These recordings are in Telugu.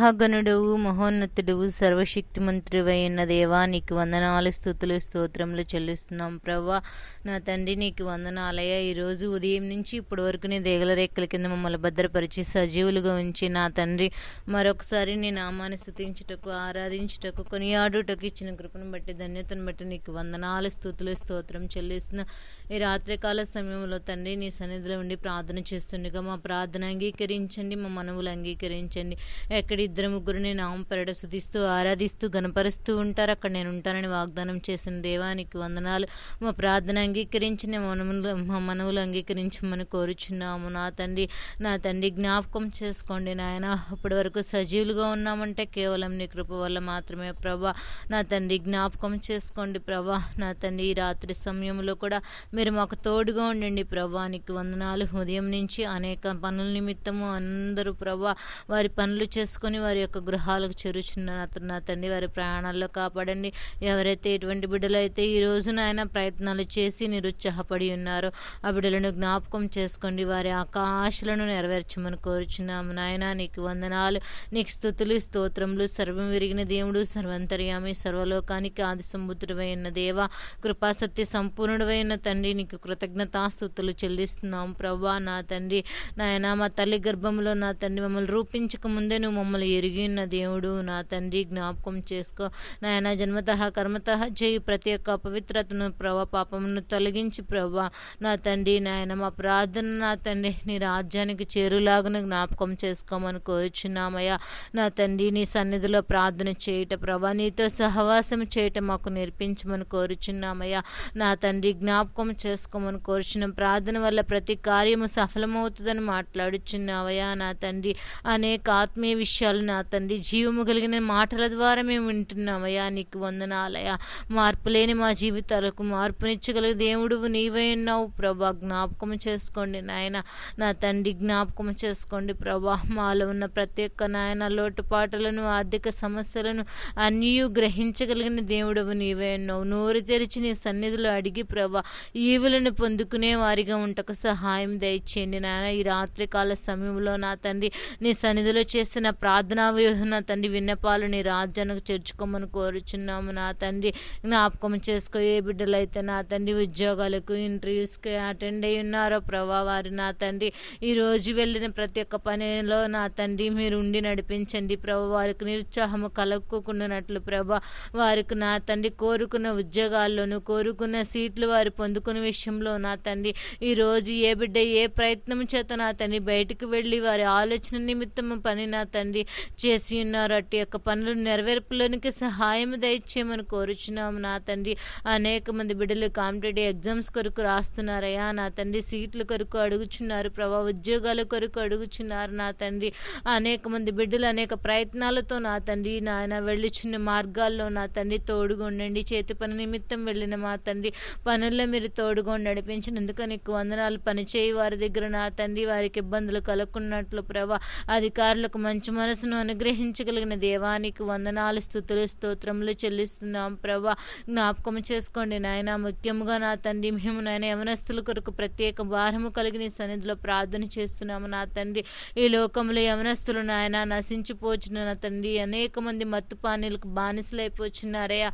మహాగణుడవు మహోన్నతుడవు సర్వశక్తిమంత్రివైన దేవా నీకు వందనాలు స్థుతులు స్తోత్రములు చెల్లిస్తున్నాం ప్రభా నా తండ్రి నీకు వందనాలయ ఈరోజు ఉదయం నుంచి ఇప్పటి వరకు నీ దేగల రేఖల కింద మమ్మల్ని భద్రపరిచి సజీవులుగా ఉంచి నా తండ్రి మరొకసారి నీ నామాన్ని స్థుతించుటకు ఆరాధించుటకు కొనియాడుటకు ఇచ్చిన కృపను బట్టి ధన్యతను బట్టి నీకు వందనాలు స్థుతులు స్తోత్రం చెల్లిస్తున్న. ఈ రాత్రికాల సమయంలో తండ్రి నీ సన్నిధిలో ఉండి ప్రార్థన చేస్తుండగా మా ప్రార్థన అంగీకరించండి మా మనవులు అంగీకరించండి. ఎక్కడి ఇద్దరు ముగ్గురిని నామం పెరడ శుధిస్తూ ఆరాధిస్తూ గనపరుస్తూ ఉంటారు. అక్కడ నేను ఉంటానని వాగ్దానం చేసిన దేవానికి వందనాలు. మా ప్రార్థన అంగీకరించి మా మనములు మా మనవులు అంగీకరించమని కోరుచున్నాము. నా తండ్రి నా తండ్రి జ్ఞాపకం చేసుకోండి నాయన. అప్పటి వరకు సజీవులుగా ఉన్నామంటే కేవలం నీ కృప వల్ల మాత్రమే ప్రభా. నా తండ్రి జ్ఞాపకం చేసుకోండి ప్రభా. నా తండ్రి ఈ రాత్రి సమయంలో కూడా మీరు మాకు తోడుగా ఉండండి ప్రభా. నీకు వందనాలు. ఉదయం నుంచి అనేక పనుల నిమిత్తము అందరూ ప్రభా వారి పనులు చేసుకొని వారి యొక్క గృహాలకు చేరుచున్న అతను నా తండ్రి వారి ప్రయాణాల్లో కాపాడండి. ఎవరైతే ఎటువంటి బిడ్డలు అయితే ఈ రోజు ఆయన ప్రయత్నాలు చేసి నిరుత్సాహపడి ఉన్నారో ఆ బిడ్డలను జ్ఞాపకం చేసుకోండి. వారి ఆకాశలను నెరవేర్చమని కోరుచున్నాము నాయన. నీకు వందనాలు నీకు స్థుతులు స్తోత్రములు. సర్వం విరిగిన దేవుడు సర్వంతర్యామి సర్వలోకానికి ఆది సంబుద్ధుడమైన దేవ కృపాసత్య సంపూర్ణుడమైన తండ్రి నీకు కృతజ్ఞతాస్థుతులు చెల్లిస్తున్నాం ప్రభా నా తండ్రి నాయన మా తల్లి గర్భంలో నా తండ్రి మమ్మల్ని రూపించక ముందే నువ్వు మమ్మల్ని మమ్మల్ని ఎరిగిన దేవుడు నా తండ్రి జ్ఞాపకం చేసుకో. నాయన జన్మత కర్మత చేయి ప్రతి ఒక్క పవిత్రతను ప్రభా పాపమును తొలగించి ప్రభా. నా తండ్రి నాయన మా ప్రార్థన నా తండ్రి నీ రాజ్యానికి చేరులాగున జ్ఞాపకం చేసుకోమని కోరుచున్నామయ్యా. నా తండ్రి నీ సన్నిధిలో ప్రార్థన చేయట ప్రభా నీతో సహవాసం చేయటం మాకు నేర్పించమని కోరుచున్నామయ్యా. నా తండ్రి జ్ఞాపకం చేసుకోమని కోరుచున్నాం ప్రార్థన వల్ల ప్రతి కార్యము సఫలమవుతుందని మాట్లాడుచున్నావయ్యా. నా తండ్రి అనేక ఆత్మీయ విషయాలు నా తండ్రి. జీవము కలిగిన మాటల ద్వారా మేము వింటున్నామయ్యా. నీకు వందనాలయ్యా. మార్పు లేని మా జీవితాలకు మార్పునిచ్చగలిగిన దేవుడు నీవే ఉన్నావు. ప్రభా జ్ఞాపకం చేసుకోండి నాయన. నా తండ్రి జ్ఞాపకం చేసుకోండి ప్రభా. మాలో ఉన్న ప్రత్యేక నాయన లోటుపాటులను ఆర్థిక సమస్యలను అన్నీ గ్రహించగలిగిన దేవుడవు నీవే ఉన్నావు. నోరు తెరిచి నీ సన్నిధిలో అడిగి ప్రభా ఈవులను పొందుకునే వారిగా ఉంటకు సహాయం దయచేయండి నాయన. ఈ రాత్రికాల సమయంలో నా తండ్రి నీ సన్నిధిలో చేసిన ప్రార్థనా నా తండ్రి విన్నపాలు నీ రాజ్యానికి చేర్చుకోమని కోరుచున్నాము. నా తండ్రి జ్ఞాపకం చేసుకో. ఏ బిడ్డలైతే నా తండ్రి ఉద్యోగాలకు ఇంటర్వ్యూస్కి అటెండ్ అయి ఉన్నారో ప్రభా వారి నా తండ్రి ఈ రోజు వెళ్ళిన ప్రతి ఒక్క పనిలో నా తండ్రి మీరు ఉండి నడిపించండి ప్రభా. వారికి నిరుత్సాహము కలుక్కున్నట్లు ప్రభా. వారికి నా తండ్రి కోరుకున్న ఉద్యోగాల్లోనూ కోరుకున్న సీట్లు వారు పొందుకునే విషయంలో నా తండ్రి ఈరోజు ఏ బిడ్డ ఏ ప్రయత్నం చేత నా తండ్రి బయటకు వెళ్ళి వారి ఆలోచన నిమిత్తము పని నా తండ్రి చేసి ఉన్నారు. అట్టి యొక్క పనులు నెరవేర్పులోనికి సహాయం దయచేయమని కోరుచున్నాము నా తండ్రి అనేక మంది బిడ్డలు కాంపిటేటివ్ ఎగ్జామ్స్ కొరకు రాస్తున్నారయ్యా. నా తండ్రి సీట్ల కొరకు అడుగుచున్నారు. ప్రభా ఉద్యోగాల కొరకు అడుగుచున్నారు. నా తండ్రి అనేక మంది బిడ్డలు అనేక ప్రయత్నాలతో నా తండ్రి నాయన వెళ్ళుచున్న మార్గాల్లో నా తండ్రి తోడుగా ఉండండి. చేతి పని నిమిత్తం వెళ్ళిన మా తండ్రి పనుల్లో మీరు తోడుగా నడిపించినందుకు నీకు వందనాలు. పనిచేయి వారి దగ్గర నా తండ్రి వారికి ఇబ్బందులు కలగకున్నట్లు ప్రభా అధికారులకు మంచి మనసును అనుగ్రహించగలిగిన దేవానికి వందనాలు స్థుతులు స్తోత్రములు చెల్లిస్తున్నాం. ప్రభా జ్ఞాపకం చేసుకోండి నాయన. ముఖ్యంగా నా తండ్రి మేము నాయన యవనస్తుల కొరకు ప్రత్యేక భారము కలిగిన సన్నిధిలో ప్రార్థన చేస్తున్నాము. నా తండ్రి ఈ లోకంలో యవనస్తులు నాయన నశించిపోచిన నా తండ్రి అనేక మంది మత్తు పానీలకు బానిసలైపోచున్నారయ్యా.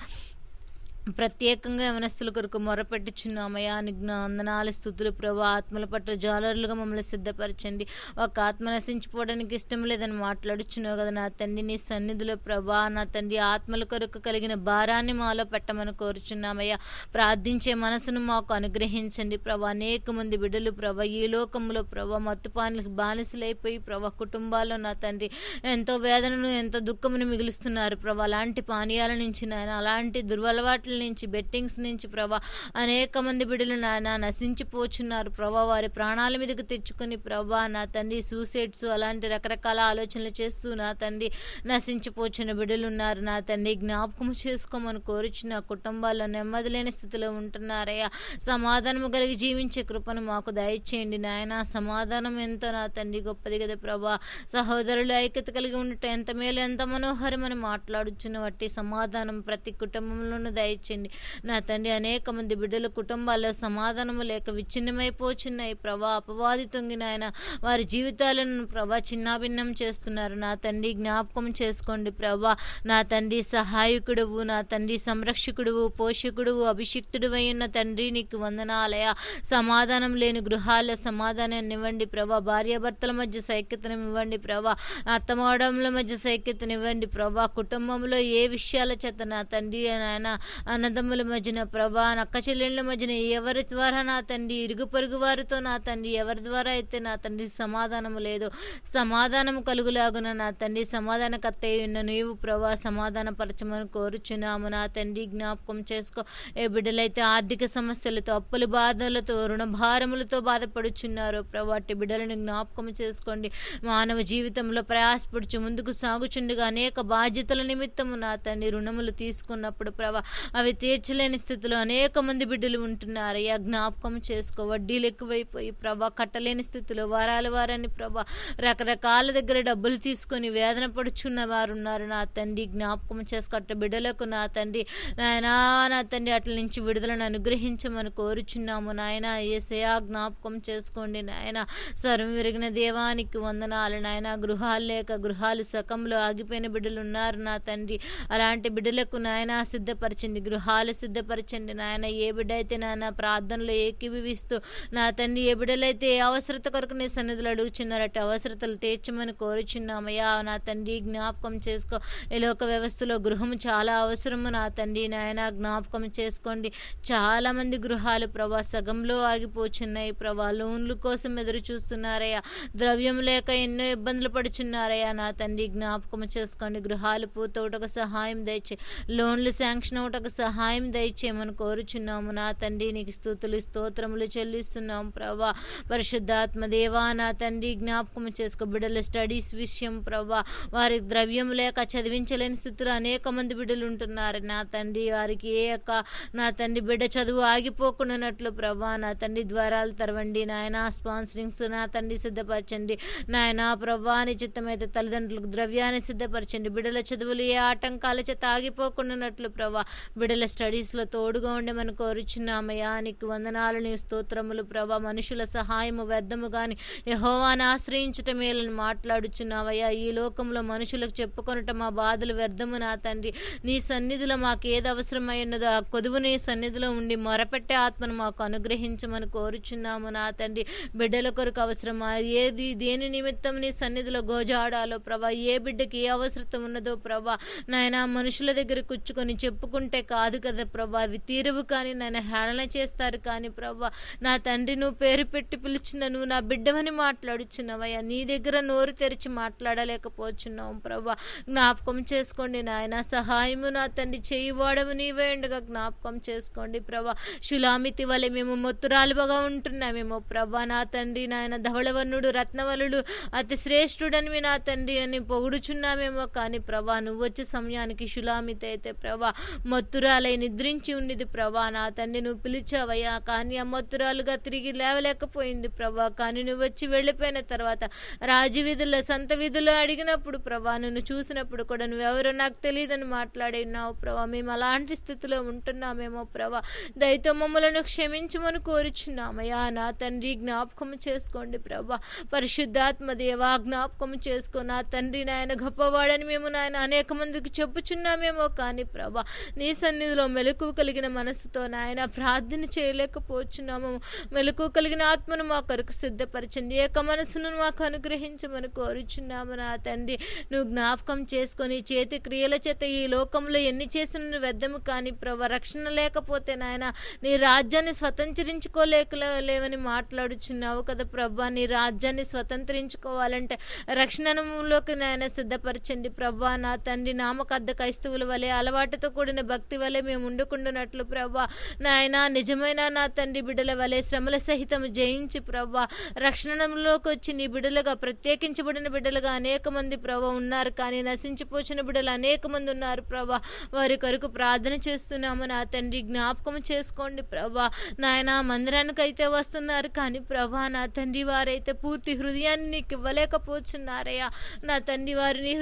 ప్రత్యేకంగా యవనస్తుల కొరకు మొరపెట్టుచున్నామయ్యా వందనాలు స్థుతులు ప్రభు ఆత్మల పట్ల జాలరులుగా మమ్మల్ని సిద్ధపరచండి. ఒక ఆత్మ నశించిపోవడానికి ఇష్టం లేదని మాట్లాడుచున్నావు కదా నా తండ్రి. నీ సన్నిధిలో ప్రభా నా తండ్రి ఆత్మల కొరకు కలిగిన భారాన్ని మాలో పెట్టమని కోరుచున్నామయ్యా ప్రార్థించే మనసును మాకు అనుగ్రహించండి ప్రభా. అనేక మంది బిడ్డలు ప్రభా ఈ లోకంలో ప్రభా మత్తుపానులకు బానిసలైపోయి ప్రభా కుటుంబాల్లో నా తండ్రి ఎంతో వేదనను ఎంతో దుఃఖమును మిగులుస్తున్నారు ప్రభా. అలాంటి పానీయాల నుంచి నాయన అలాంటి దుర్వలవాట్ల నుంచి బెట్టింగ్స్ నుంచి ప్రభా అనేక మంది బిడ్డలు నాయన నశించిపోచున్నారు. ప్రభా వారి ప్రాణాల మీదకు తెచ్చుకొని ప్రభా నా తండ్రి సూసైడ్స్ అలాంటి రకరకాల ఆలోచనలు చేస్తూ నా తండ్రి నశించిపోచిన బిడ్డలు ఉన్నారు నా తండ్రి జ్ఞాపకం చేసుకోమని కోరుచున్న కుటుంబాల్లో నెమ్మది లేని స్థితిలో ఉంటున్నారయ్యా. సమాధానము కలిగి జీవించే కృపను మాకు దయచేయండి నాయన. సమాధానం ఎంతో నా తండ్రి గొప్పది కదా ప్రభా. సహోదరులు ఐక్యత కలిగి ఉండటం ఎంత మేలు ఎంత మనోహరం అని మాట్లాడుచున్న వట్టి సమాధానం ప్రతి కుటుంబంలోనూ దయచేయండి. వచ్చింది నా తండ్రి అనేక మంది బిడ్డల కుటుంబాల్లో సమాధానము లేక విచ్ఛిన్నమైపోచున్నాయి. ప్రభా అపవాది తొంగినాయన వారి జీవితాలను ప్రభా చిన్నాభిన్నం చేస్తున్నారు. నా తండ్రి జ్ఞాపకం చేసుకోండి ప్రభా. నా తండ్రి సహాయకుడువు నా తండ్రి సంరక్షకుడువు పోషకుడువు అభిషిక్తుడు ఉన్న తండ్రి నీకు వందనాలయ. సమాధానం లేని గృహాల సమాధానాన్ని ఇవ్వండి ప్రభా. భార్యాభర్తల మధ్య సైక్యతను ఇవ్వండి ప్రభా. అత్తమాడముల మధ్య సైక్యతనివ్వండి ప్రభా. కుటుంబంలో ఏ విషయాల చేత నా తండ్రి నాయన అన్నదమ్ముల మధ్యన ప్రభా అక్క చెల్లెళ్ళ మధ్యన ఎవరి ద్వారా నా తండ్రి ఇరుగు పొరుగు వారితో నా తండ్రి ఎవరి ద్వారా అయితే నా తండ్రి సమాధానము లేదు సమాధానం కలుగులాగున నా తండ్రి సమాధానకర్త అయి ఉన్న నీవు ప్రభా సమాధాన పరచమని కోరుచున్నాము. నా తండ్రి జ్ఞాపకం చేసుకో. ఏ బిడ్డలైతే ఆర్థిక సమస్యలతో అప్పుల బాధలతో రుణభారములతో బాధపడుచున్నారు బాధపడుచున్నారో ప్రభా అట్టి బిడ్డలను జ్ఞాపకం చేసుకోండి. మానవ జీవితంలో ప్రయాసపడుచు ముందుకు సాగుచుండగా అనేక బాధ్యతల నిమిత్తము నా తండ్రి రుణములు తీసుకున్నప్పుడు ప్రభా అవి తీర్చలేని స్థితిలో అనేక మంది బిడ్డలు ఉంటున్నారు. అయ్యా జ్ఞాపకం చేసుకో. వడ్డీలు ఎక్కువైపోయి ప్రభా కట్టలేని స్థితిలో వారాల వారాన్ని ప్రభా రకరకాల దగ్గర డబ్బులు తీసుకొని వేదన పడుచున్న వారు ఉన్నారు నా తండ్రి జ్ఞాపకం చేసుకట్ట బిడ్డలకు నా తండ్రి. నాయనా నా తండ్రి అట్ల నుంచి విడుదలను అనుగ్రహించమని కోరుచున్నాము. నాయన ఏసయా జ్ఞాపకం చేసుకోండి. నాయన సర్వం విరిగిన దేవానికి వందనాలు. నాయన గృహాలు లేక గృహాలు సకంలో ఆగిపోయిన బిడ్డలు ఉన్నారు. నా తండ్రి అలాంటి బిడ్డలకు నాయన సిద్ధపరచండి. గృహాలు సిద్ధపరచండి నాయన. ఏ బిడ్డ అయితే నాయన ప్రార్థనలో ఏకీభవిస్తూ నా తండ్రి ఏ బిడ్డలైతే ఏ అవసరత కొరకు నీ సన్నిధులు అడుగుచున్నారట అవసరతలు తీర్చమని కోరుచున్నామయ్యా. నా తండ్రి జ్ఞాపకం చేసుకో. ఈ లోక వ్యవస్థలో గృహం చాలా అవసరము నా తండ్రి నాయన. జ్ఞాపకం చేసుకోండి. చాలా మంది గృహాలు ప్రభా సగంలో ఆగిపోచున్నాయి. ప్రభా లోన్ల కోసం ఎదురు చూస్తున్నారయ్యా. ద్రవ్యం లేక ఎన్నో ఇబ్బందులు పడుచున్నారయ్యా. నా తండ్రి జ్ఞాపకం చేసుకోండి. గృహాలు పూర్తవుటకు సహాయం దయచే లోన్లు శాంక్షన్ అవుటకు సహాయం దయచేయమని కోరుచున్నాము. నా తండ్రి నీకు స్థుతులు స్తోత్రములు చెల్లిస్తున్నాం ప్రభా. పరిశుద్ధాత్మ దేవా నా తండ్రి జ్ఞాపకం చేసుకో. బిడ్డల స్టడీస్ విషయం ప్రభా. వారికి ద్రవ్యం లేక చదివించలేని స్థితిలో అనేక మంది బిడ్డలు ఉంటున్నారు. నా తండ్రి వారికి ఏ యొక్క నా తండ్రి బిడ్డ చదువు ఆగిపోకుండానట్లు ప్రభా. నా తండ్రి ద్వారాలు తెరవండి. నాయన స్పాన్సరింగ్స్ నా తండ్రి సిద్ధపరచండి. నాయన ప్రభా అని చిత్తమైతే తల్లిదండ్రులకు ద్రవ్యాన్ని సిద్ధపరచండి. బిడ్డల చదువులు ఏ ఆటంకాల చేత ఆగిపోకుండానట్లు ప్రభా. బిడ్డల స్టడీస్లో తోడుగా ఉండమని కోరుచున్నామయ్యా. నీకు వందనాలు నీ స్తోత్రములు ప్రభా. మనుషుల సహాయము వ్యర్థము కానీ యహోవాని ఆశ్రయించటం మేలని మాట్లాడుచున్నావయ్యా. ఈ లోకంలో మనుషులకు చెప్పుకొనట మా బాధలు వ్యర్థము నా తండ్రి. నీ సన్నిధిలో మాకు ఏది అవసరమైనదో ఆ కొదువు నీ సన్నిధిలో ఉండి మొరపెట్టే ఆత్మను మాకు అనుగ్రహించమని కోరుచున్నాము నా తండ్రి. బిడ్డల కొరకు అవసరమా? ఏది దేని నిమిత్తం నీ సన్నిధిలో గోజాడాలో ప్రభా? ఏ బిడ్డకి ఏ అవసరం ఉన్నదో ప్రభా? నాయన మనుషుల దగ్గర కూర్చుకొని చెప్పుకుంటే కాదు కదా ప్రభా. అవి తీరువు కానీ నన్ను హేళన చేస్తారు కానీ ప్రభా. నా తండ్రి నువ్వు పేరు పెట్టి పిలిచిన నువ్వు నా బిడ్డవని మాట్లాడుచున్నావయ్యా. నీ దగ్గర నోరు తెరిచి మాట్లాడలేకపోతున్నావు ప్రభా. జ్ఞాపకం చేసుకోండి నాయన. సహాయము నా తండ్రి చేయివాడము నీవే ఉండగా జ్ఞాపకం చేసుకోండి ప్రభా. శులామితి వలె మేము మొత్తురాలుగా ఉంటున్నామేమో ప్రభా. నా తండ్రి నాయన ధవళవర్ణుడు రత్నవలుడు అతి శ్రేష్ఠుడని నా తండ్రి అని పొగుడుచున్నామేమో కానీ ప్రభా నువ్వు వచ్చే సమయానికి శులామితి అయితే ప్రభా మొత్తురాలై నిద్రించి ఉన్నది ప్రభా నా తండ్రి నువ్వు పిలిచావయ్యా. కానీ అమ్మత్తురాలుగా తిరిగి లేవలేకపోయింది ప్రభా. కానీ నువ్వు వచ్చి వెళ్ళిపోయిన తర్వాత రాజవీధుల్లో సంత వీధుల్లో అడిగినప్పుడు ప్రభా నన్ను చూసినప్పుడు కూడా నువ్వెవరో నాకు తెలియదని మాట్లాడినావు ప్రభా. మేము అలాంటి స్థితిలో ఉంటున్నామేమో ప్రభా. దయతో మమ్మలను క్షమించమని కోరుచున్నామయ్యా. నా తండ్రి జ్ఞాపకం చేసుకోండి ప్రభా. పరిశుద్ధాత్మ దేవా జ్ఞాపకం చేసుకో. నా తండ్రి నాయన గొప్పవాడని మేము నాయన అనేక మందికి చెప్పుచున్నామేమో కానీ ప్రభా నీ సన్నిధిలో మెలకువ కలిగిన మనసుతో నాయన ప్రార్థన చేయలేకపోతున్నాము మెలకువ కలిగిన ఆత్మను మా కొరకు సిద్ధపరచండి ఏక మనసును మాకు అనుగ్రహించమని కోరుచున్నాము నా తండ్రి. నువ్వు జ్ఞాపకం చేసుకొని చేతి క్రియల చేత ఈ లోకంలో ఎన్ని చేసిన వెద్దము వ్యర్థము కానీ ప్రభ రక్షణ లేకపోతే నాయన నీ రాజ్యాన్ని స్వతంత్రించుకోలేక లేవని మాట్లాడుచున్నావు కదా ప్రభా. నీ రాజ్యాన్ని స్వతంత్రించుకోవాలంటే రక్షణలోకి నాయన సిద్ధపరచండి ప్రభా నా తండ్రి నామకద్ద క్రైస్తవుల వలె అలవాటుతో కూడిన భక్తి వలె మేము ఉండుకుంటున్నట్లు ప్రభా నాయన నిజమైన నా తండ్రి బిడ్డల వలె శ్రమల సహితం జయించి ప్రభా రక్షణలోకి వచ్చి నీ బిడ్డలుగా ప్రత్యేకించబడిన బిడ్డలుగా అనేక మంది ప్రభా ఉన్నారు. కానీ నశించిపోచిన బిడ్డలు అనేక మంది ఉన్నారు ప్రభా వారి కొరకు ప్రార్థన చేస్తున్నాము నా తండ్రి. జ్ఞాపకం చేసుకోండి ప్రభా నాయన మందిరానికి అయితే వస్తున్నారు. కానీ ప్రభా నా తండ్రి వారైతే పూర్తి హృదయాన్ని నీకు ఇవ్వలేకపోతున్నారయ్యా. నా తండ్రి వారిని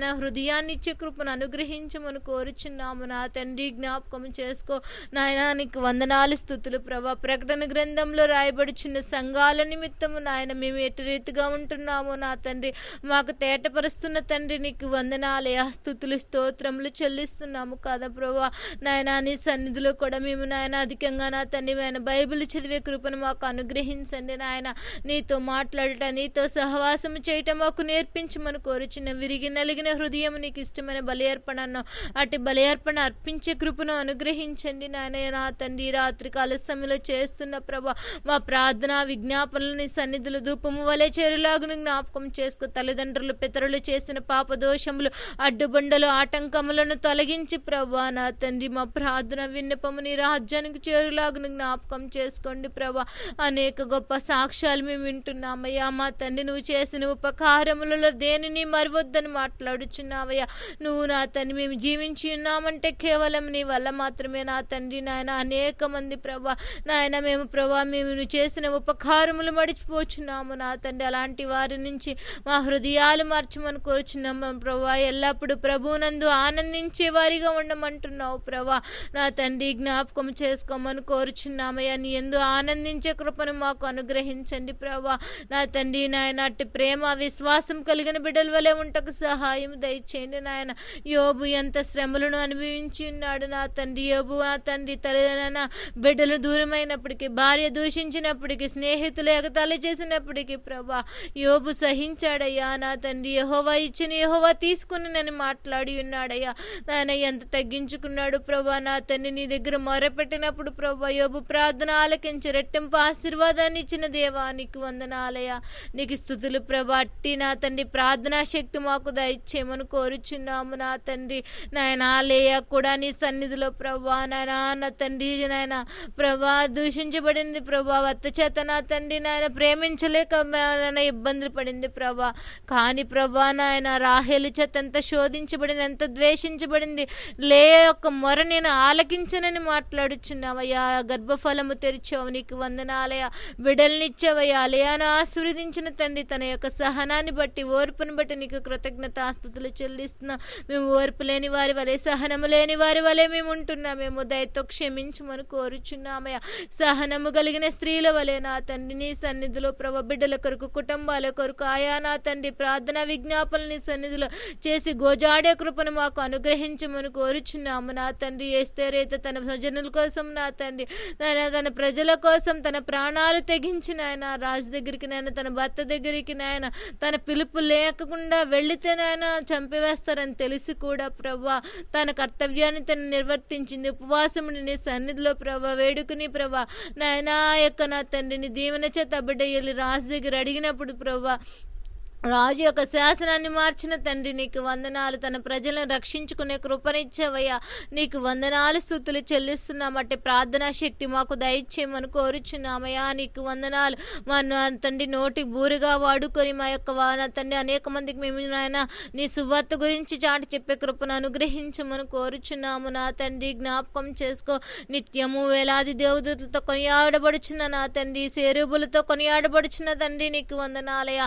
నా హృదయాన్ని ఇచ్చే కృపను అనుగ్రహించమని కోరుచున్నాము నా తండ్రి. జ్ఞాపకం చేసుకో. నాయన నీకు వందనాలు స్థుతులు ప్రభా. ప్రకటన గ్రంథంలో రాయబడుచున్న సంఘాల నిమిత్తము నాయన మేము ఎటు రీతిగా ఉంటున్నామో నా తండ్రి మాకు తేటపరుస్తున్న తండ్రి నీకు వందనాలయ స్థుతులు స్తోత్రములు చెల్లిస్తున్నాము కదా ప్రభా. నాయన నీ సన్నిధిలో కూడా మేము నాయన అధికంగా నా తండ్రి ఆయన బైబిల్ చదివే కృపను మాకు అనుగ్రహించండి నాయన. నీతో మాట్లాడటం నీతో సహవాసము చేయటం మాకు నేర్పించమని కోరుచున్న విరిగి నలిగిన హృదయం నీకు ఇష్టమైన బలి అర్పణను అటు బలి అర్పణ అర్పించే కృపను అనుగ్రహించండి నాయన. నా తండ్రి రాత్రి సమయంలో చేస్తున్న ప్రభా మా ప్రార్థన విజ్ఞాపనలని సన్నిధులు ధూపము వలె చేరులాగును జ్ఞాపకం చేసుకో. తల్లిదండ్రులు పితరులు చేసిన పాపదోషములు అడ్డుబండలు ఆటంకములను తొలగించి ప్రభా. నా తండ్రి మా ప్రార్థన విన్నపము నీ రాజ్యానికి చేరులాగును జ్ఞాపకం చేసుకోండి ప్రభా. అనేక గొప్ప సాక్ష్యాలు మేము వింటున్నామయ్యా. మా తండ్రి నువ్వు చేసిన ఉపకారములలో దేనిని మరవద్దని మాట్లాడుచున్నావయ్యా. నువ్వు నా తండ్రి మేము జీవించి ఉన్నామంటే కేవలం నీ వల్ల మాత్రమే నా తండ్రి నాయన. అనేక మంది ప్రభా నాయన మేము ప్రభా మేము నువ్వు చేసిన ఉపకారములు మడిచిపోచున్నాము నా తండ్రి. అలాంటి వారి నుంచి మా హృదయాలు మార్చమని కోరుచున్నాము ప్రభా. ఎల్లప్పుడూ ప్రభునందు ఆనందించే వారిగా ఉండమంటున్నావు ప్రభా. నా తండ్రి జ్ఞాపకం చేసుకోమని కోరుచున్నామయ్యా. నీ ఎందు ఆనందించే కృపను మాకు అనుగ్రహించండి ప్రభా. నా తండ్రి నాయన అట్టి ప్రేమ విశ్వాసం కలిగిన బిడ్డల వలె ఉంటకు సహాయం దయచేయండి నాయన. యోబు ఎంత శ్రమలను అనుభవించి ఉన్నాడు నా తండ్రి యోబు ఆ తండ్రి తల్లిదన బిడ్డలు దూరమైనప్పటికీ భార్య దూషించినప్పటికీ స్నేహితులు ఎగతాళి చేసినప్పటికీ ప్రభా యోబు సహించాడయ్యా. నా తండ్రి యహోవా ఇచ్చిన యహోవా తీసుకుని మాట్లాడి ఉన్నాడయ్యా. నాయన ఎంత తగ్గించుకున్నాడు ప్రభా నా తండ్రి నీ దగ్గర మొరపెట్టినప్పుడు ప్రభా యోబు ప్రార్థన ఆలకించి రెట్టింపు ఆశీర్వాదాన్ని ఇచ్చిన దేవానికి నీకు వందనాలయ నీకు స్థుతులు ప్రభా అట్టి నా తండ్రి ప్రార్థనా శక్తి మాకు దయచేయమని కోరుచున్నాము నా తండ్రి. నాయన లేయ కూడా నీ సన్నిధిలో ప్రభా నాయన నా తండ్రి నాయన ప్రభా దూషించబడింది ప్రభా అత్త చేత నా తండ్రి నాయన ప్రేమించలేక నాయన ఇబ్బందులు పడింది ప్రభా. కానీ ప్రభా నాయన రాహేలు చేత ఎంత శోధించబడింది ఎంత ద్వేషించబడింది లే యొక్క మొర నేను ఆలకించనని మాట్లాడుచున్నావయ్యా. గర్భఫలము తెరిచావు నీకు వందనాలయ బిడల్నిచ్చావయ్యా లేయాను ఆశీర్వదించిన తండ్రి తన యొక్క సహనాన్ని బట్టి ఓర్పును బట్టి నీకు కృతజ్ఞత ఆస్తుతులు చెల్లిస్తున్నా. మేము ఓర్పు లేని వారి వలె సహనము లేని వారి వలె మేము ఉంటున్నాం మేము దయతో క్షమించమని కోరుచున్నామయ్యా. సహనము కలిగిన స్త్రీల వలె నా తండ్రి నీ సన్నిధిలో ప్రభ బిడ్డల కొరకు కుటుంబాల కొరకు ఆయా నా తండ్రి ప్రార్థన విజ్ఞాపనలు నీ సన్నిధిలో చేసి గోజాడే కృపను మాకు అనుగ్రహించమని కోరుచున్నాము. నా తండ్రి ఏస్తేరైతే తన స్వజనుల కోసం నా తండ్రి నాయన తన ప్రజల కోసం తన ప్రాణాలు తెగించిన ఆయన రాజు దగ్గరికి నాయన తన భర్త దగ్గరికి నాయన తన పిలుపు లేకుండా వెళితే నాయన చంపివేస్తారని తెలిసి కూడా ప్రభా తన కర్తవ్యాన్ని తన నిర్వర్తించింది. ఉపవాసముని నీ సన్నిధిలో ప్రభా వేడుకుని ప్రభా నాయనా యొక్క నా తండ్రిని దీవెన చేత బిడ్డ వెళ్ళి రాజు దగ్గర అడిగినప్పుడు ప్రభా రాజు యొక్క శాసనాన్ని మార్చిన తండ్రి నీకు వందనాలు. తన ప్రజలను రక్షించుకునే కృపనిచ్చేవయ్యా. నీకు వందనాలు స్థుతులు చెల్లిస్తున్నామంటే ప్రార్థనా శక్తి మాకు దయచేయమని కోరుచున్నామయ్యా. నీకు వందనాలు. మా తండ్రి నోటి బూరుగా వాడుకొని మా యొక్క వాన నా తండ్రి అనేక మందికి మేము నాయన నీ సువార్త గురించి చాటి చెప్పే కృపను అనుగ్రహించమని కోరుచున్నాము. నా తండ్రి జ్ఞాపకం చేసుకో. నిత్యము వేలాది దేవదూతలతో కొనియాడబడుచున్న నా తండ్రి సేరుబులతో కొనియాడబడుచున్న తండ్రి నీకు వందనాలయ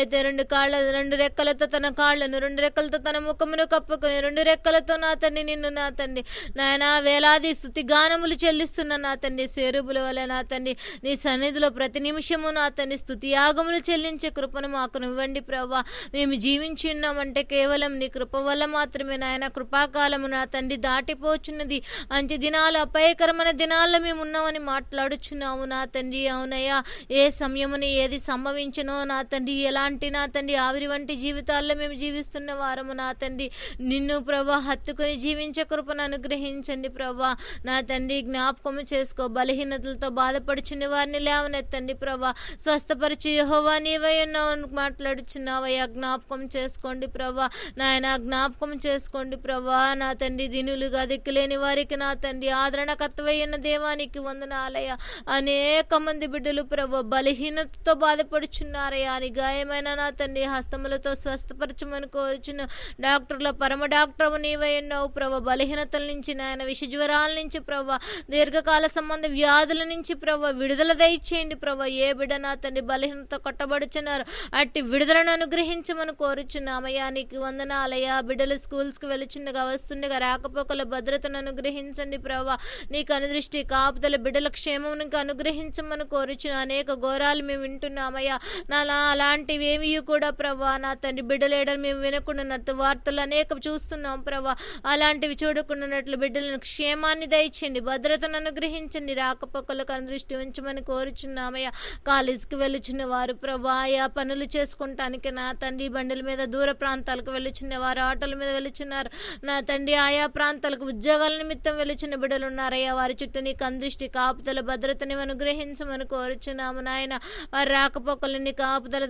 అయితే రెండు కాళ్ళ రెండు రెక్కలతో తన కాళ్ళను రెండు రెక్కలతో తన ముఖమును కప్పుకుని రెండు రెక్కలతో నా తండ్రి నిన్ను నా తండ్రి. నాయన వేలాది స్థుతి గానములు చెల్లిస్తున్న నా తండ్రి సేరుబుల వల్ల నా తండ్రి. నీ సన్నిధిలో ప్రతి నిమిషము నా తండ్రి స్థుతి యాగములు చెల్లించే కృపను మాకు ఇవ్వండి ప్రభా. మేము జీవించి ఉన్నామంటే కేవలం నీ కృప వల్ల మాత్రమే నాయన. కృపాకాలము నా తండ్రి దాటిపోచున్నది. అంత్య దినాలు అపాయకరమైన దినాల్లో మేము ఉన్నామని మాట్లాడుచున్నాము నా తండ్రి. అవునయ్యా ఏ సమయముని ఏది సంభవించనో నా తండ్రి ఎలా అలాంటి నా తండ్రి ఆవిరి వంటి జీవితాల్లో మేము జీవిస్తున్న వారము నా తండ్రి. నిన్ను ప్రభా హత్తుకొని జీవించే కృపను అనుగ్రహించండి ప్రభా. నా తండ్రి జ్ఞాపకము చేసుకో. బలహీనతలతో బాధపడుచున్న వారిని లేవనెత్తండి ప్రభా. స్వస్థపరిచి యెహోవా నీవై ఉన్నావు మాట్లాడుచున్నావయ్యా. జ్ఞాపకం చేసుకోండి ప్రభా. నాయన జ్ఞాపకం చేసుకోండి ప్రభా. నా తండ్రి దినులుగా దిక్కులేని వారికి నా తండ్రి ఆదరణకర్తవై ఉన్న దేవానికి వందనాలయ అనేక మంది బిడ్డలు ప్రభా బలహీనతతో బాధపడుచున్నారయ్యా. అని గాయమైన బలహీనమైన నా తండ్రి హస్తములతో స్వస్థపరచమని కోరుచున్న డాక్టర్ల పరమ డాక్టర్ నీవై ఉన్నావు ప్రభ. బలహీనతల నుంచి నాయన విష జ్వరాల నుంచి ప్రభ. దీర్ఘకాల సంబంధ వ్యాధుల నుంచి ప్రభ. విడుదల దయచేయండి ప్రభ. ఏ బిడ్డ నా తండ్రి బలహీనత కొట్టబడుచున్నారు అట్టి విడుదలను అనుగ్రహించమని కోరుచున్నామయ్యా నీకు వందనాలయ్యా బిడ్డలు స్కూల్స్కి వెళుచుండగా వస్తుండగా రాకపోకల భద్రతను అనుగ్రహించండి ప్రభా. నీకు అనుదృష్టి కాపుదల బిడ్డల క్షేమమునికి అనుగ్రహించమని కోరుచున్న. అనేక ఘోరాలు మేము వింటున్నామయ్యా నా అలాంటివి ఏమీ కూడా ప్రభా నా తండ్రి బిడ్డలేడని మేము వినకుండానట్టు వార్తలు అనేక చూస్తున్నాం ప్రభా. అలాంటివి చూడకుండానట్లు బిడ్డలను క్షేమాన్ని దయచండి భద్రతను అనుగ్రహించండి. రాకపోకలకు అనుదృష్టి ఉంచమని కోరుచున్నామయ్యా. కాలేజీకి వెళ్ళుచున్న వారు ప్రభా ఆయా పనులు చేసుకుంటానికి నా తండ్రి బండిల మీద దూర ప్రాంతాలకు వెళ్ళుచున్న వారు ఆటోల మీద వెళ్ళుచున్నారు. నా తండ్రి ఆయా ప్రాంతాలకు ఉద్యోగాల నిమిత్తం వెళ్ళుచున్న బిడ్డలు ఉన్నారయ్యా. వారి చుట్టూ నీకు అందృష్టి కాపుదల భద్రతని అనుగ్రహించమని కోరుచున్నాము నాయన. వారి రాకపోకలని కాపుదల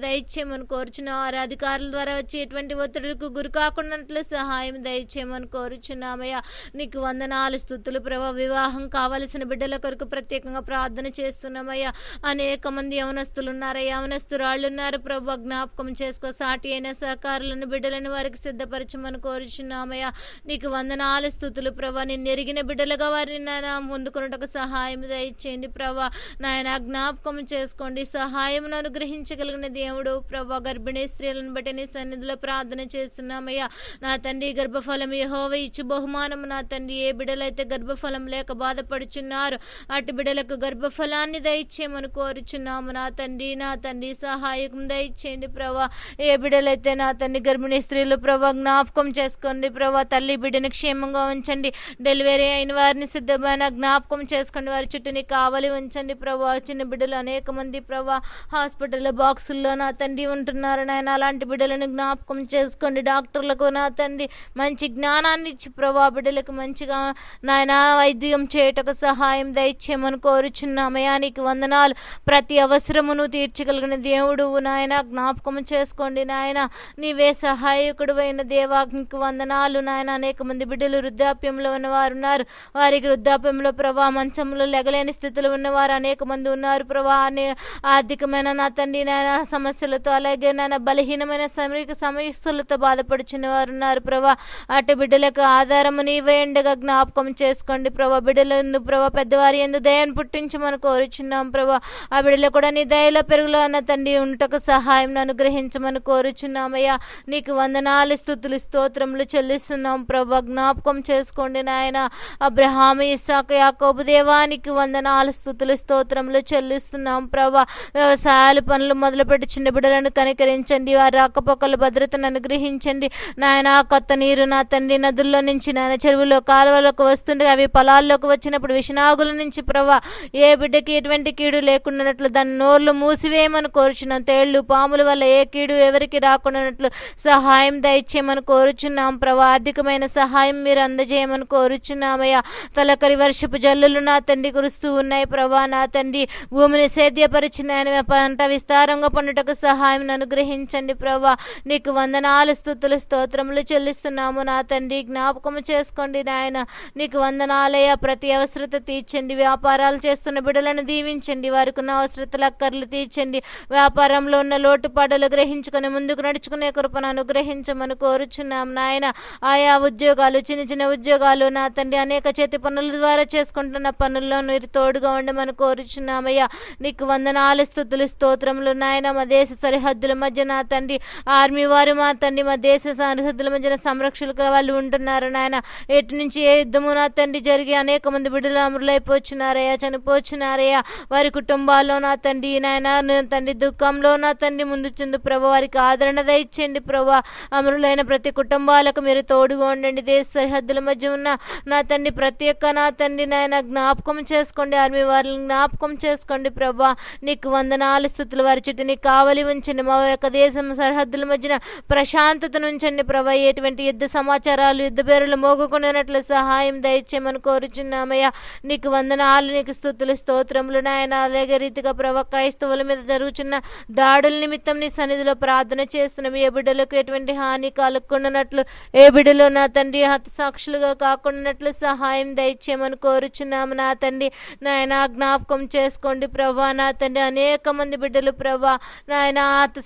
దయచేయమని కోరుచున్నాం వారి అధికారుల ద్వారా వచ్చి ఎటువంటి ఒత్తిడికి గురి కాకుండా సహాయం దయచేయమని కోరుచున్నామయ్యా. నీకు వందనాలు స్థుతులు ప్రభా. వివాహం కావలసిన బిడ్డల కొరకు ప్రత్యేకంగా ప్రార్థన చేస్తున్నామయ్యా. అనేక మంది యవనస్తులు ఉన్నారయ్యా యవనస్తురాళ్ళు ఉన్నారు ప్రభు. జ్ఞాపకం చేసుకో. సాటి అయిన సహకారులను బిడ్డలను వారికి సిద్ధపరచమని కోరుచున్నామయ్యా. నీకు వందనాలు స్థుతులు ప్రభా. నిన్ను ఎరిగిన బిడ్డలుగా వారిని నాయన ముందుకున్నటకు సహాయం దయచేయండి ప్రభా. నాయన జ్ఞాపకం చేసుకోండి. సహాయం అనుగ్రహించగలిగిన దేవుడు ప్రభా గర్భిణీ స్త్రీలను బట్టి నీ సన్నిధిలో ప్రార్థన చేస్తున్నామయ్యా. నా తండ్రి గర్భఫలం యహోవ ఇచ్చి బహుమానం నా తండ్రి ఏ బిడ్డలైతే గర్భఫలం లేక బాధపడుచున్నారు అటు బిడ్డలకు గర్భఫలాన్ని దయచేయమని కోరుచున్నాము. నా తండ్రి నా తండ్రి సహాయకం దయచేయండి ప్రభా. ఏ బిడ్డలైతే నా తండ్రి గర్భిణీ స్త్రీలు ప్రభా జ్ఞాపకం చేసుకోండి ప్రభా తల్లి బిడ్డని క్షేమంగా ఉంచండి. డెలివరీ అయిన వారిని సిద్ధమైన జ్ఞాపకం చేసుకోండి. వారి చుట్టూని కావలి ఉంచండి ప్రభా. చిన్న బిడ్డలు అనేక మంది ప్రభా హాస్పిటల్ బాక్సుల్లో నా తండ్రి ఉంటున్నారు నాయన. అలాంటి బిడ్డలను జ్ఞాపకం చేసుకోండి. డాక్టర్లకు నా తండ్రి మంచి జ్ఞానాన్ని ఇచ్చి ప్రభా బిడ్డలకు మంచిగా నాయన వైద్యం చేయటకు సహాయం దయచేయమని కోరుచున్నామయ్యా నీకు వందనాలు. ప్రతి అవసరమును తీర్చగలిగిన దేవుడు నాయన. జ్ఞాపకం చేసుకోండి నాయన. నీవే సహాయకుడు అయిన దేవా వందనాలు నాయన. అనేక మంది బిడ్డలు వృద్ధాప్యంలో ఉన్నవారు ఉన్నారు. వారికి వృద్ధాప్యంలో ప్రభా మంచంలో లెగలేని స్థితిలో ఉన్నవారు అనేక మంది ఉన్నారు. ప్రభా అనే ఆర్థికమైన నా తండ్రి నాయన సమస్యలతో అలాగే నాన్న బలహీనమైన సమీక సమస్యలతో బాధపడుచున్న వారు ఉన్నారు. ప్రభా అటు బిడ్డలకు ఆధారము నీవేండగా జ్ఞాపకం చేసుకోండి. ప్రభా బిడ్డలు ఎందు ప్రభా పెద్దవారి ఎందు దయను పుట్టించమని కోరుచున్నాం ప్రభా. ఆ బిడ్డలు కూడా నీ దయలో పెరుగులో అన్న తండ్రి ఉంటకు సహాయం అనుగ్రహించమని కోరుచున్నామయ్యా నీకు వందనాలు స్థుతులు స్తోత్రములు చెల్లిస్తున్నాం ప్రభా. జ్ఞాపకం చేసుకోండి నాయన. అబ్రహాము ఇసాక యాకోబు దేవానికి వందనాలు స్థుతులు స్తోత్రములు చెల్లిస్తున్నాం ప్రభా. వ్యవసాయాలు పనులు మొదలుపెట్టి చిన్న బిడ్డలను కనికరించండి వారి రాకపోకల భద్రతను అనుగ్రహించండి నాయన కొత్త నీరు నా తండ్రి నదుల్లో నుంచి నాయన చెరువులో కాలువలకు వస్తుండగా అవి పొలాల్లోకి వచ్చినప్పుడు విషనాగుల నుంచి ప్రభా ఏ బిడ్డకి ఎటువంటి కీడు లేకుండానట్లు దాని నోర్లు మూసివేయమని కోరుచున్నాం. తేళ్ళు పాముల వల్ల ఏ కీడు ఎవరికి రాకుండానట్లు సహాయం దయచేయమని కోరుచున్నాం. ప్రభా ఆర్థికమైన సహాయం మీరు అందజేయమని కోరుచున్నామయ్యా. తలకరి వర్షపు జల్లులు నా తండ్రి కురుస్తూ ఉన్నాయి. ప్రభా నా తండ్రి భూమిని సేద్యపరిచిన పంట విస్తారంగా పండుటకు సహాయం అనుగ్రహించండి ప్రభా. నీకు వందనాలు స్థుతులు స్తోత్రములు చెల్లిస్తున్నాము నా తండ్రి. జ్ఞాపకము చేసుకోండి నాయన. నీకు వందనాలయ ప్రతి అవసరత తీర్చండి. వ్యాపారాలు చేస్తున్న బిడలను దీవించండి. వారికి ఉన్న అవసరతలు అక్కర్లు తీర్చండి. వ్యాపారంలో ఉన్న లోటుపాడలు గ్రహించుకొని ముందుకు నడుచుకునే కృపను అనుగ్రహించమని కోరుచున్నాం నాయన. ఆయా ఉద్యోగాలు చిన్న చిన్న ఉద్యోగాలు నా తండ్రి అనేక చేతి పనుల ద్వారా చేసుకుంటున్న పనుల్లో మీరు తోడుగా ఉండమని కోరుచున్నామయ్యా. నీకు వందనాలు స్థుతులు స్తోత్రములు నాయన. మా దేశ సరిహద్దుల మధ్య నా తండ్రి ఆర్మీ వారు మా తండ్రి మా దేశ సరిహద్దుల మధ్యన సంరక్షకులుగా వాళ్ళు ఉంటున్నారు నాయన. ఎటు నుంచి ఏ యుద్ధము నా తండ్రి జరిగి అనేక మంది బిడ్డలు అమరులైపోచున్నారయ్యా చనిపోచున్నారయ్యా. వారి కుటుంబాల్లో నా తండ్రి నాయన తండ్రి దుఃఖంలో నా తండ్రి ముందు చుందు ప్రభు వారికి ఆదరణ దయచేయండి ప్రభా. అమరులైన ప్రతి కుటుంబాలకు మీరు తోడుగా ఉండండి. దేశ సరిహద్దుల మధ్య ఉన్న నా తండ్రి ప్రతి ఒక్క నా తండ్రి నాయన జ్ఞాపకం చేసుకోండి. ఆర్మీ వారిని జ్ఞాపకం చేసుకోండి ప్రభా. నీకు వందనాలు స్థుతులు వారి చుట్టూ నీకు కావలి ఉంచండి మా యొక్క దేశం సరిహద్దుల మధ్యన ప్రశాంతతను ఉంచండి ప్రభా. ఎటువంటి యుద్ధ సమాచారాలు యుద్ధ పేరులు మోగుకునేనట్లు సహాయం దయచేయమని కోరుచున్నామయ్యా. నీకు వందనాలు నీకు స్థుతులు స్తోత్రములు నాయన. అలాగే రీతిగా ప్రభా క్రైస్తవుల మీద జరుగుతున్న దాడుల నిమిత్తం నీ సన్నిధిలో ప్రార్థన చేస్తున్నాం ఏ బిడ్డలకు ఎటువంటి హాని కలుగుకున్నట్లు ఏ బిడ్డలో నా తండ్రి హత సాక్షులుగా కాకుండానట్లు సహాయం దయచేయమని కోరుచున్నాము. నా తండ్రి నాయన జ్ఞాపకం చేసుకోండి ప్రభా. నా తండ్రి అనేక మంది బిడ్డలు ప్రభా. నాయన ఆత్మ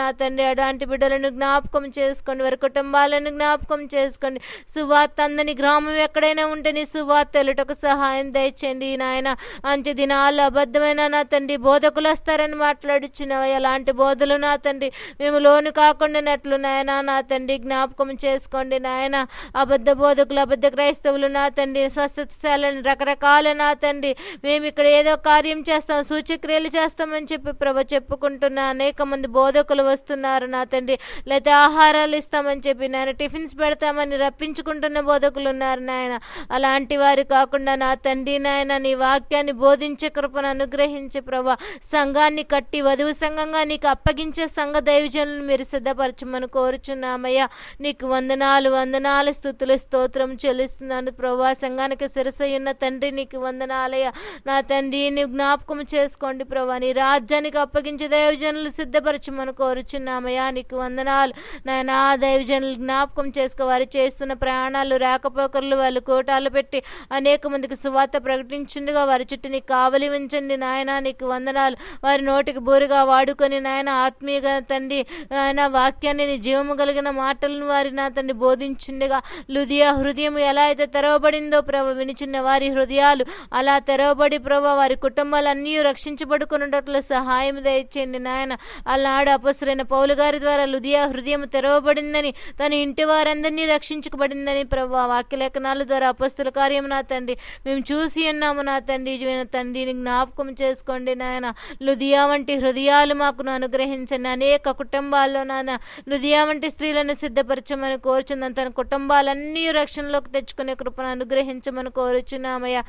నా తండ్రి. అలాంటి బిడ్డలను జ్ఞాపకం చేసుకోండి వారి కుటుంబాలను జ్ఞాపకం చేసుకోండి సువార్త అందని గ్రామం ఎక్కడైనా ఉంటే నీ సువార్త వెళ్ళటకు సహాయం దయచేయండి. నాయన అంత్య దినాలు అబద్ధమైన నా తండ్రి బోధకులు వస్తారని మాట్లాడుచున్నావు. అలాంటి బోధలు నా తండ్రి? మేము లోను కాకుండానట్లు నాయన నా తండ్రి జ్ఞాపకం చేసుకోండి. నాయన అబద్ధ బోధకులు అబద్ధ క్రైస్తవులు నా తండ్రి స్వస్థతశాలను రకరకాల నా తండ్రి. మేము ఇక్కడ ఏదో కార్యం చేస్తాం సూచక్రియలు చేస్తామని చెప్పి ప్రభ చెప్పు చెప్పుకుంటున్న అనేక మంది బోధకులు వస్తున్నారు నా తండ్రి. లేకపోతే ఆహారాలు ఇస్తామని చెప్పి నాయన టిఫిన్స్ పెడతామని రప్పించుకుంటున్న బోధకులు ఉన్నారు నాయన. అలాంటి వారు కాకుండా నా తండ్రి నాయన నీ వాక్యాన్ని బోధించే కృపను అనుగ్రహించే ప్రభా. సంఘాన్ని కట్టి వధువు సంఘంగా నీకు అప్పగించే సంఘ దైవజనులను మీరు సిద్ధపరచమని కోరుచున్నామయ్యా. నీకు వందనాలు వందనాలు స్థుతులు స్తోత్రం చెల్లిస్తున్నాను ప్రభా. సంఘానికి సిరసయ్యున్న తండ్రి నీకు వందనాలయ్యా. నా తండ్రిని జ్ఞాపకం చేసుకోండి ప్రభా. నీ రాజ్యానికి అప్పగించే దైవజనులు సిద్ధపరచమని కోరుచున్నామయ్యా నీకు వందనాలు. నాయన దైవజనులు జ్ఞాపకం చేసుకో వారు చేస్తున్న ప్రయాణాలు రాకపోకర్లు వాళ్ళు కోటాలు పెట్టి అనేక మందికి సువార్త ప్రకటించుండగా వారి చుట్టూ నీకు కావలి ఉంచండి నాయన నీకు వందనాలు. వారి నోటికి బోరుగా వాడుకొని నాయన ఆత్మీయగా తండ్రి నాయన వాక్యాన్ని నీ జీవము కలిగిన మాటలను వారి నా తండ్రి బోధించుండగా. లుదియా హృదయం ఎలా అయితే తెరవబడిందో ప్రభ వినిచిన్న వారి హృదయాలు అలా తెరవబడి ప్రభ వారి కుటుంబాలన్నీ రక్షించబడుకున్నట్లు సహాయం దయచేయండి నాయన. అల్లాడు అపసురైన పౌలు గారి ద్వారా లుదియా హృదయం తెరవబడిందని తన ఇంటి వారందరినీ రక్షించబడిందని ప్రభు వాక్యలేఖనాల ద్వారా అపస్తుల కార్యం నా తండ్రి. మేము చూసి ఉన్నాము నా తండ్రి. నిజమైన తండ్రిని జ్ఞాపకం చేసుకోండి నాయన. లుదియా వంటి హృదయాలు మాకు అనుగ్రహించండి. అనేక కుటుంబాల్లో నాన్న లుదియా వంటి స్త్రీలను సిద్ధపరచమని కోరుచున్నాను. తన కుటుంబాలన్నీ రక్షణలోకి తెచ్చుకునే కృపను అనుగ్రహించమని కోరుచున్నామయ్యా.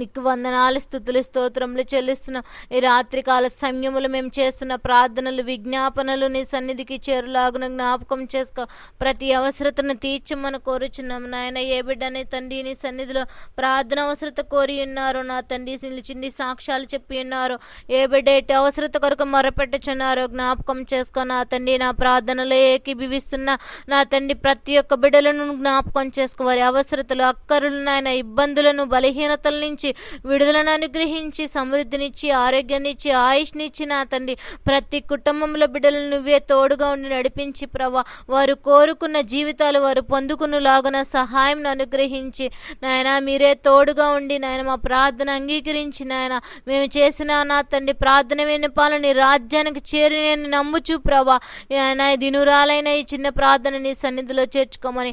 నీకు వందనాలు స్థుతులు స్తోత్రములు చెల్లిస్తున్నాం. ఈ రాత్రికాల సమయములు మేము చేస్తున్న ప్రార్థనలు విజ్ఞాపనలు నీ సన్నిధికి చేరులాగున జ్ఞాపకం చేసుకో. ప్రతి అవసరతను తీర్చమని కోరుచున్నాం. నాయన ఏ బిడ్డనే తండ్రి నీ సన్నిధిలో ప్రార్థన అవసరత కోరి ఉన్నారు నా తండ్రి చిన్ని సాక్ష్యాలు చెప్పి ఉన్నారు ఏ బిడ్డ ఎట్టి అవసరత కొరకు మొరపెట్టుచున్నారో జ్ఞాపకం చేసుకో. నా తండ్రి నా ప్రార్థనలో ఏకీభవిస్తున్న. నా తండ్రి ప్రతి ఒక్క బిడ్డలను జ్ఞాపకం చేసుకో. వారి అవసరతలు అక్కరులు నాయన ఇబ్బందులను బలహీనతల నుంచి విడుదలను అనుగ్రహించి సమృద్ధినిచ్చి ఆరోగ్యాన్నిచ్చి ఆయుష్నిచ్చి నా తండ్రి ప్రతి కుటుంబంలో బిడ్డలు నువ్వే తోడుగా ఉండి నడిపించి ప్రభా వారు కోరుకున్న జీవితాలు వారు పొందుకున్నలాగున సహాయం అనుగ్రహించి నాయన మీరే తోడుగా ఉండి నాయన మా ప్రార్థన అంగీకరించి నాయన మేము చేసిన నా తండ్రి ప్రార్థన వినపాలని రాజ్యానికి చేరి నేను నమ్ముచు ప్రభా. నాయన దినురాలైన ఈ చిన్న ప్రార్థన నీ సన్నిధిలో చేర్చుకోమని